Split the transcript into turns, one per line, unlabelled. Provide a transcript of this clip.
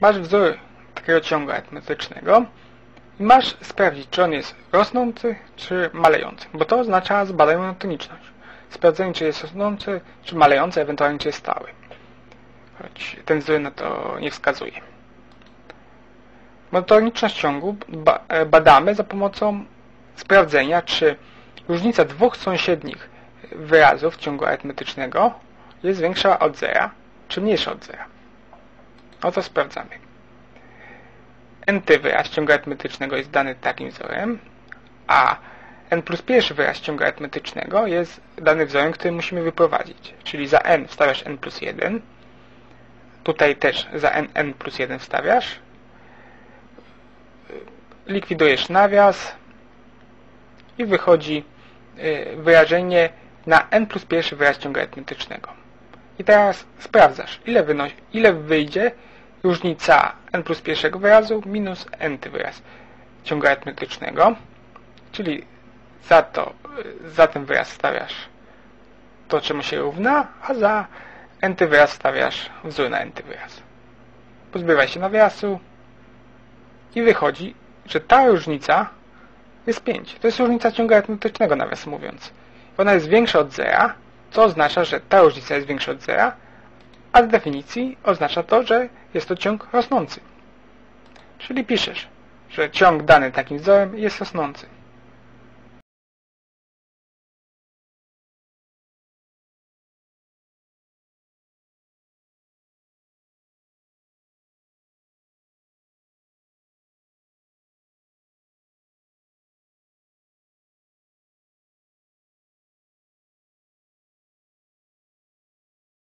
masz wzór takiego ciągu arytmetycznego i masz sprawdzić, czy on jest rosnący, czy malejący, bo to oznacza zbadaj monotoniczność. Sprawdzenie, czy jest rosnący, czy malejący, ewentualnie czy jest stały. Choć ten wzór na to nie wskazuje. Monotoniczność ciągu ba badamy za pomocą sprawdzenia, czy różnica dwóch sąsiednich wyrazów ciągu arytmetycznego jest większa od zera, czy mniejsza od zera. O to sprawdzamy. Nty wyraz ciągu arytmetycznego jest dany takim wzorem, a n plus pierwszy wyraz ciągu arytmetycznego jest dany wzorem, który musimy wyprowadzić. Czyli za n wstawiasz n plus 1, tutaj też za n, n plus 1 wstawiasz, likwidujesz nawias i wychodzi y, wyrażenie na n plus pierwszy wyraz ciągu arytmetycznego. I teraz sprawdzasz, ile, wynosi, ile wyjdzie różnica n plus pierwszego wyrazu minus n wyraz ciągu arytmetycznego, czyli za, to, za ten wyraz stawiasz to, czemu się równa, a za n wyraz stawiasz wzór na n wyraz. Pozbywaj się nawiasu i wychodzi, że ta różnica jest 5. To jest różnica ciągu arytmetycznego, nawiasem mówiąc. Ona jest większa od zera, co oznacza, że ta różnica jest większa od zera, a z definicji oznacza to, że jest to ciąg rosnący. Czyli piszesz, że ciąg dany takim wzorem jest rosnący.